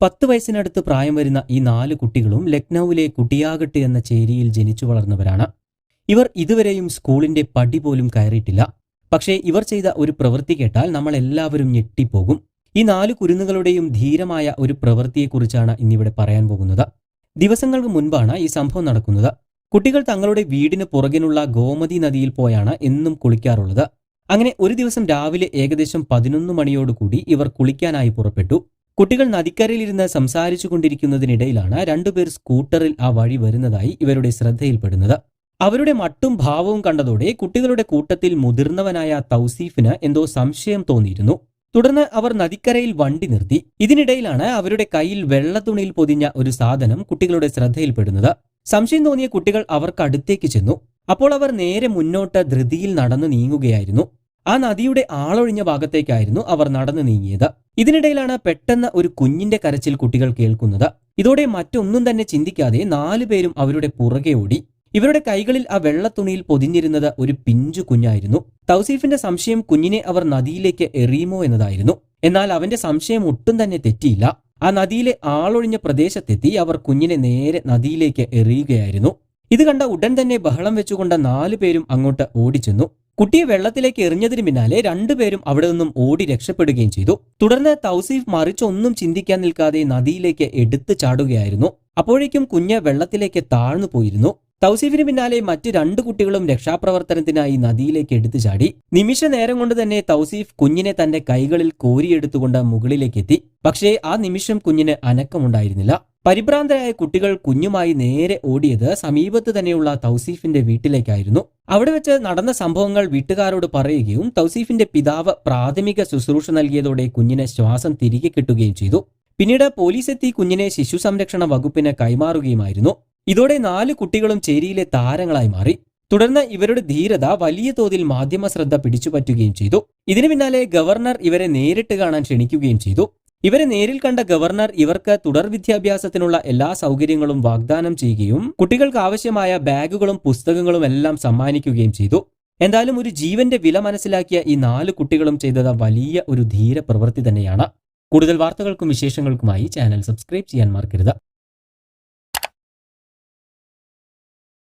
പത്ത് വയസ്സിനടുത്ത് പ്രായം വരുന്ന ഈ നാല് കുട്ടികളും ലക്നൌവിലെ കുട്ടിയാകട്ട് എന്ന ചേരിയിൽ ജനിച്ചു വളർന്നവരാണ്. ഇവർ ഇതുവരെയും സ്കൂളിന്റെ പടി പോലും കയറിയിട്ടില്ല. പക്ഷേ ഇവർ ചെയ്ത ഒരു പ്രവൃത്തി കേട്ടാൽ നമ്മൾ എല്ലാവരും ഞെട്ടിപ്പോകും. ഈ നാല് കുരുന്നുകളുടെയും ധീരമായ ഒരു പ്രവൃത്തിയെക്കുറിച്ചാണ് ഇന്നിവിടെ പറയാൻ പോകുന്നത്. ദിവസങ്ങൾക്ക് മുൻപാണ് ഈ സംഭവം നടക്കുന്നത്. കുട്ടികൾ തങ്ങളുടെ വീടിന് പുറകിനുള്ള ഗോമതി നദിയിൽ പോയാണ് എന്നും കുളിക്കാറുള്ളത്. അങ്ങനെ ഒരു ദിവസം രാവിലെ ഏകദേശം പതിനൊന്ന് മണിയോടുകൂടി ഇവർ കുളിക്കാനായി പുറപ്പെട്ടു. കുട്ടികൾ നദിക്കരയിലിരുന്ന് സംസാരിച്ചു കൊണ്ടിരിക്കുന്നതിനിടയിലാണ് രണ്ടുപേർ സ്കൂട്ടറിൽ ആ വഴി വരുന്നതായി ഇവരുടെ ശ്രദ്ധയിൽപ്പെടുന്നത്. അവരുടെ മട്ടും ഭാവവും കണ്ടതോടെ കുട്ടികളുടെ കൂട്ടത്തിൽ മുതിർന്നവനായ തൗസീഫിന് എന്തോ സംശയം തോന്നിയിരുന്നു. തുടർന്ന് അവർ നദിക്കരയിൽ വണ്ടി നിർത്തി. ഇതിനിടയിലാണ് അവരുടെ കയ്യിൽ വെള്ളത്തുണിയിൽ പൊതിഞ്ഞ ഒരു സാധനം കുട്ടികളുടെ ശ്രദ്ധയിൽപ്പെടുന്നത്. സംശയം തോന്നിയ കുട്ടികൾ അവർക്ക് അടുത്തേക്ക് ചെന്നു. അപ്പോൾ അവർ നേരെ മുന്നോട്ട് ധൃതിയിൽ നടന്നു നീങ്ങുകയായിരുന്നു. ആ നദിയുടെ ആളൊഴിഞ്ഞ ഭാഗത്തേക്കായിരുന്നു അവർ നടന്നു നീങ്ങിയത്. ഇതിനിടയിലാണ് പെട്ടെന്ന് ഒരു കുഞ്ഞിന്റെ കരച്ചിൽ കുട്ടികൾ കേൾക്കുന്നത്. ഇതോടെ മറ്റൊന്നും തന്നെ ചിന്തിക്കാതെ നാലു പേരും അവരുടെ പുറകെ ഓടി. ഇവരുടെ കൈകളിൽ ആ വെള്ളത്തുണിയിൽ പൊതിഞ്ഞിരുന്നത് ഒരു പിഞ്ചു കുഞ്ഞായിരുന്നു. തൗസീഫിന്റെ സംശയം കുഞ്ഞിനെ അവർ നദിയിലേക്ക് എറിയുമോ എന്നതായിരുന്നു. എന്നാൽ അവന്റെ സംശയം ഒട്ടും തന്നെ തെറ്റിയില്ല. ആ നദിയിലെ ആളൊഴിഞ്ഞ പ്രദേശത്തെത്തി അവർ കുഞ്ഞിനെ നേരെ നദിയിലേക്ക് എറിയുകയായിരുന്നു. ഇത് കണ്ട ഉടൻ തന്നെ ബഹളം വെച്ചുകൊണ്ട് നാലുപേരും അങ്ങോട്ട് ഓടിച്ചെന്നു. കുട്ടിയെ വെള്ളത്തിലേക്ക് എറിഞ്ഞതിന് പിന്നാലെ രണ്ടുപേരും അവിടെ നിന്നും ഓടി രക്ഷപ്പെടുകയും ചെയ്തു. തുടർന്ന് തൗസീഫ് മറിച്ചൊന്നും ചിന്തിക്കാൻ നിൽക്കാതെ നദിയിലേക്ക് എടുത്തു ചാടുകയായിരുന്നു. അപ്പോഴേക്കും കുഞ്ഞ് വെള്ളത്തിലേക്ക് താഴ്ന്നു പോയിരുന്നു. തൗസീഫിന് പിന്നാലെ മറ്റ് രണ്ട് കുട്ടികളും രക്ഷാപ്രവർത്തനത്തിനായി നദിയിലേക്ക് എടുത്തു ചാടി നിമിഷ നേരം കൊണ്ട് തന്നെ തൗസീഫ് കുഞ്ഞിനെ തന്റെ കൈകളിൽ കോരിയെടുത്തുകൊണ്ട് മുകളിലേക്ക് എത്തി പക്ഷേ ആ നിമിഷം കുഞ്ഞിന് അനക്കമുണ്ടായിരുന്നില്ല. പരിഭ്രാന്തരായ കുട്ടികൾ കുഞ്ഞുമായി നേരെ ഓടിയത് സമീപത്ത് തന്നെയുള്ള തൗസീഫിന്റെ വീട്ടിലേക്കായിരുന്നു. അവിടെ വെച്ച് നടന്ന സംഭവങ്ങൾ വീട്ടുകാരോട് പറയുകയും തൗസീഫിന്റെ പിതാവ് പ്രാഥമിക ശുശ്രൂഷ നൽകിയതോടെ കുഞ്ഞിനെ ശ്വാസം തിരികെ കിട്ടുകയും ചെയ്തു. പിന്നീട് പോലീസ് എത്തി കുഞ്ഞിനെ ശിശു സംരക്ഷണ വകുപ്പിന് കൈമാറുകയുമായിരുന്നു. ഇതോടെ നാല് കുട്ടികളും ചേരിയിലെ താരങ്ങളായി മാറി. തുടർന്ന് ഇവരുടെ ധീരത വലിയ തോതിൽ മാധ്യമ ശ്രദ്ധ പിടിച്ചുപറ്റുകയും ചെയ്തു. ഇതിനു പിന്നാലെ ഗവർണർ ഇവരെ നേരിട്ട് കാണാൻ ക്ഷണിക്കുകയും ചെയ്തു. ഇവരെ നേരിൽ കണ്ട ഗവർണർ ഇവർക്ക് തുടർ വിദ്യാഭ്യാസത്തിനുള്ള എല്ലാ സൗകര്യങ്ങളും വാഗ്ദാനം ചെയ്യുകയും കുട്ടികൾക്ക് ആവശ്യമായ ബാഗുകളും പുസ്തകങ്ങളും എല്ലാം സമ്മാനിക്കുകയും ചെയ്തു. എന്തായാലും ഒരു ജീവന്റെ വില മനസ്സിലാക്കിയ ഈ നാല് കുട്ടികളും ചെയ്തത് വലിയ ഒരു ധീര പ്രവൃത്തി തന്നെയാണ്. കൂടുതൽ വാർത്തകൾക്കും വിശേഷങ്ങൾക്കുമായി ചാനൽ സബ്സ്ക്രൈബ് ചെയ്യാൻ മറക്കരുത്.